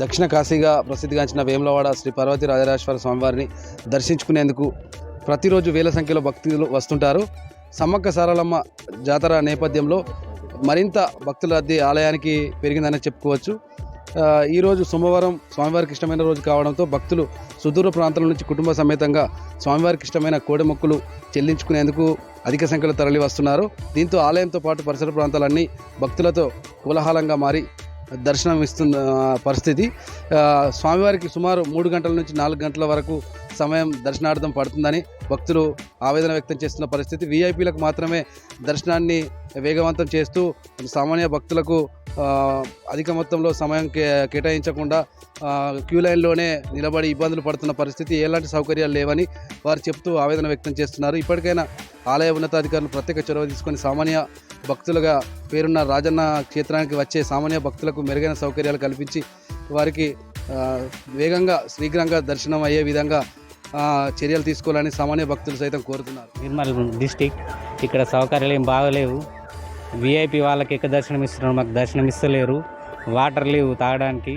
దక్షిణ కాశీగా ప్రసిద్ధిగాంచిన వేములవాడ శ్రీ పార్వతి రాజరాజేశ్వర స్వామివారిని దర్శించుకునేందుకు ప్రతిరోజు వేల సంఖ్యలో భక్తులు వస్తుంటారు. సమ్మక్క సారలమ్మ జాతర నేపథ్యంలో మరింత భక్తుల రద్దీ ఆలయానికి పెరిగిందని చెప్పుకోవచ్చు. ఈరోజు సోమవారం స్వామివారికి ఇష్టమైన రోజు కావడంతో భక్తులు సుదూర ప్రాంతాల నుంచి కుటుంబ సమేతంగా స్వామివారికి ఇష్టమైన కోడి మొక్కులు చెల్లించుకునేందుకు అధిక సంఖ్యలో తరలి వస్తున్నారు దీంతో ఆలయంతో పాటు పరిసర ప్రాంతాలన్నీ భక్తులతో కోలాహలంగా మారి దర్శనం ఇస్తున్న పరిస్థితి. స్వామివారికి సుమారు మూడు గంటల నుంచి నాలుగు గంటల వరకు సమయం దర్శనార్థం పడుతుందని భక్తులు ఆవేదన వ్యక్తం చేస్తున్న పరిస్థితి. వీఐపీలకు మాత్రమే దర్శనాన్ని వేగవంతం చేస్తూ సామాన్య భక్తులకు అధిక మొత్తంలో సమయం కే కేటాయించకుండా క్యూ లైన్లోనే నిలబడి ఇబ్బందులు పడుతున్న పరిస్థితి ఎలాంటి సౌకర్యాలు లేవని వారు చెప్తూ ఆవేదన వ్యక్తం చేస్తున్నారు. ఇప్పటికైనా ఆలయ ఉన్నతాధికారులు ప్రత్యేక చొరవ తీసుకొని సామాన్య భక్తులుగా పేరున్న రాజన్న క్షేత్రానికి వచ్చే సామాన్య భక్తులకు మెరుగైన సౌకర్యాలు కల్పించి వారికి వేగంగా శీఘ్రంగా దర్శనం అయ్యే విధంగా చర్యలు తీసుకోవాలని సామాన్య భక్తులు సైతం కోరుతున్నారు. నిర్మల్ డిస్టిక్. ఇక్కడ సౌకర్యాలు ఏం బాగలేవు. విఐపి వాళ్ళకి ఎక్కడ దర్శనం ఇస్తున్నారు. మాకు దర్శనం ఇస్తలేరు. వాటర్ లేవు తాగడానికి.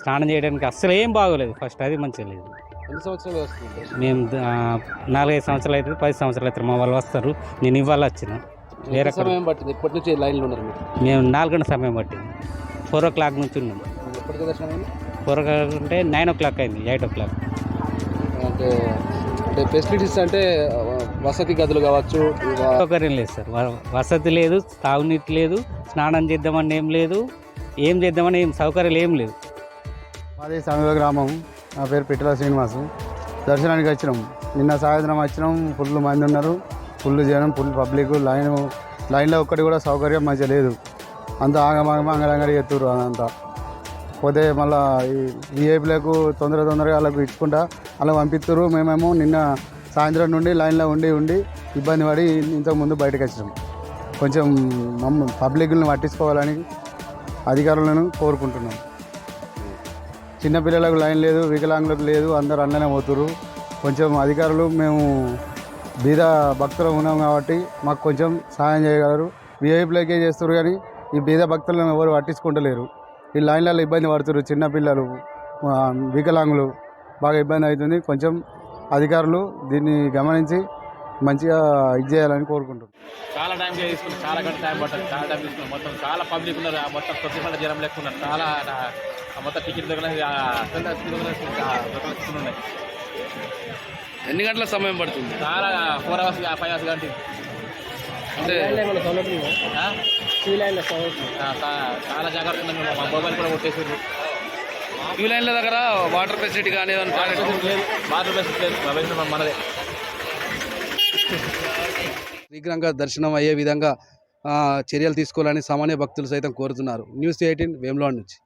స్నానం చేయడానికి అస్సలు ఏం బాగోలేదు. ఫస్ట్ అది మంచిగా లేదు. ఎన్ని సంవత్సరాలు వస్తుంది? మేము నాలుగైదు సంవత్సరాలు అయితే పది సంవత్సరాలు అయితే మా వాళ్ళు వస్తారు. నేను ఇవాళ వచ్చిన? వేరే సమయం పట్టింది? ఎప్పటి నుంచి లైన్లో ఉన్నారు మీరు? మేము నాలుగు గంటల సమయం పట్టింది. ఫోర్ ఓ క్లాక్ నుంచి ఉన్నాం. ఎప్పటికీ దర్శనం అయింది? ఫోర్ ఓ క్లాక్ అంటే నైన్ ఓ క్లాక్ అయింది. Eight o'clock. అంటే అంటే ఫెసిలిటీస్ అంటే వసతి గదులు కావచ్చు సౌకర్యం లేదు సార్. వసతి లేదు తాగునీటి లేదు స్నానం చేద్దామని ఏం లేదు ఏం చేద్దామని ఏం సౌకర్యాలు ఏం లేవు. మాది సమీప గ్రామం. నా పేరు పిట్టల శ్రీనివాసు. దర్శనానికి వచ్చినాం. నిన్న సాయంత్రం వచ్చినాం. ఫుల్ మంది ఉన్నారు. ఫుల్ జనం ఫుల్ పబ్లిక్. లైన్ లైన్లో ఒక్కటి కూడా సౌకర్యం మంచిగా లేదు. అంతా ఆగమాగమ అంగడంగడి ఎత్తురు అదంతా. పోతే మళ్ళా ఈ విఐపీలకు తొందర తొందరగా వాళ్ళకు ఇచ్చుకుంటా అలా పంపిస్తారు మేమేమో నిన్న సాయంత్రం నుండి లైన్లో ఉండి ఉండి ఇబ్బంది పడి ఇంతకుముందు బయటకు వచ్చినాం. కొంచెం మమ్మ పబ్లిక్ని పట్టించుకోవాలని అధికారులను కోరుకుంటున్నాం. చిన్నపిల్లలకు లైన్ లేదు వికలాంగులకు లేదు అందరు అన్ననే పోతురు కొంచెం అధికారులు మేము బీద భక్తులు ఉన్నాం కాబట్టి మాకు కొంచెం సహాయం చేయగలరు. విఐపీలకే చేస్తారు కానీ ఈ బీద భక్తులను ఎవరు పట్టించుకుంటలేరు. ఈ లైన్లలో ఇబ్బంది పడుతున్నారు చిన్నపిల్లలు వికలాంగులు. బాగా ఇబ్బంది అవుతుంది. కొంచెం అధికారులు దీన్ని గమనించి మంచిగా ఇది చేయాలని కోరుకుంటున్నాం చాలా టైం తీసుకున్నాం చాలా గంట టైం పట్టింది. చాలా టైం తీసుకున్నాం. మొత్తం చాలా పబ్లిక్ ఉన్నారు. ఆ మొత్తం తొమ్మిది గంటల జనం లెక్క ఉన్నారు. చాలా మొత్తం టికెట్ దగ్గర ఉన్నాయి. ఎన్ని గంటల సమయం పడుతుంది? చాలా ఫోర్ అవర్స్ ఫైవ్ అవర్స్ గంట అంటే చాలా జాగ్రత్త ఉన్నాం. మేము. మా మొబైల్ కూడా కొట్టేసారు క్యూ లైన్ల దగ్గర వాటర్ ఫెసిలిటీ కానీ మొబైల్ మన- మనదే. శీఘ్రంగా దర్శనం అయ్యే విధంగా ఆ, చర్యలు తీసుకోవాలని సామాన్య భక్తులు సైతం కోరుతున్నారు. న్యూస్ ఎయిటీన్ వేములవాడ నుంచి.